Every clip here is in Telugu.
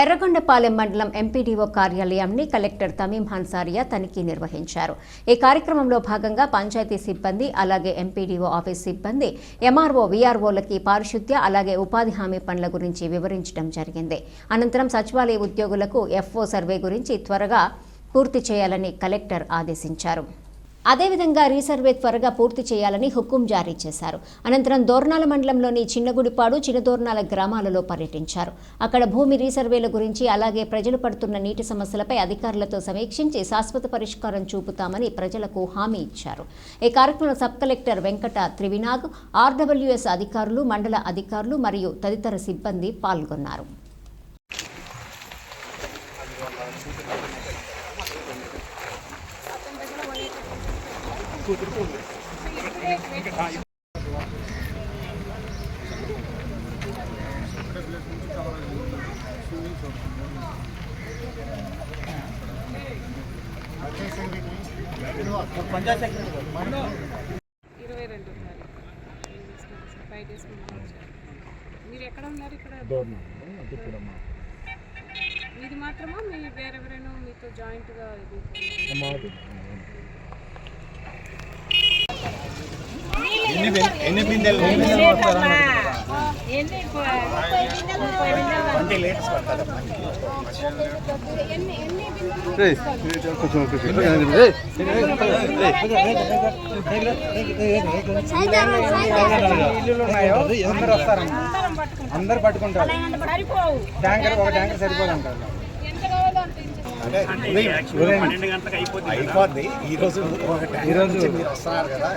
ఎర్రగొండపాలెం మండలం ఎంపీడీఓ కార్యాలయాన్ని కలెక్టర్ తమీం హన్సారియా తనిఖీ నిర్వహించారు. ఈ కార్యక్రమంలో భాగంగా పంచాయతీ సిబ్బంది అలాగే ఎంపీడీఓ ఆఫీస్ సిబ్బంది ఎంఆర్ఓ వీఆర్ఓలకి పారిశుద్ధ్య అలాగే ఉపాధి హామీ పనుల గురించి వివరించడం జరిగింది. అనంతరం సచివాలయ ఉద్యోగులకు ఎఫ్ఓ సర్వే గురించి త్వరగా పూర్తి చేయాలని కలెక్టర్ ఆదేశించారు. అదేవిధంగా రీసర్వే త్వరగా పూర్తి చేయాలని హుకుం జారీ చేశారు. అనంతరం దోర్నాల మండలంలోని చిన్నగుడిపాడు చిన్నదోర్నాల గ్రామాలలో పర్యటించారు. అక్కడ భూమి రీసర్వేల గురించి అలాగే ప్రజలు పడుతున్న నీటి సమస్యలపై అధికారులతో సమీక్షించి శాశ్వత పరిష్కారం చూపుతామని ప్రజలకు హామీ ఇచ్చారు. ఈ కార్యక్రమంలో sub collector Venkata Trivinag RWS అధికారులు మండల అధికారులు మరియు తదితర సిబ్బంది పాల్గొన్నారు. ఇరవై రెండు ఉన్నారు ఫైవ్ డేస్. మీరు ఎక్కడ ఉన్నారు ఇక్కడ ఇది మాత్రమా మీ వేరెవరైనా మీతో జాయింట్గా ఇది ఎన్ని బిందెలు? ఎన్ని ఎన్ని బిందులు? ఇల్లులు ఉన్నాయో అందరు వస్తారమ్మా? అందరు పట్టుకుంటారు. ట్యాంకర్ ఒక ట్యాంకర్ సరిపోదు అంటారు అయిపోద్ది. ఈ రోజు ఈ రోజు మీరు వస్తున్నారు కదా.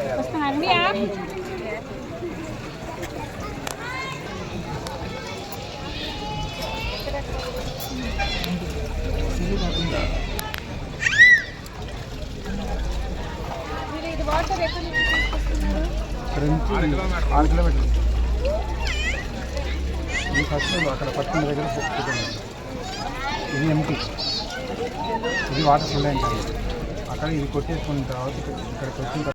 ఆరు కిలోమీటర్లు. ఫస్ట్ అక్కడ పట్టుకున్న దగ్గర. ఇది ఎంటీ ఇది వాటర్ ఫుల్ అయింది అక్కడ ఇది కొట్టేసుకున్న తర్వాత ఇక్కడికి వచ్చిన తర్వాత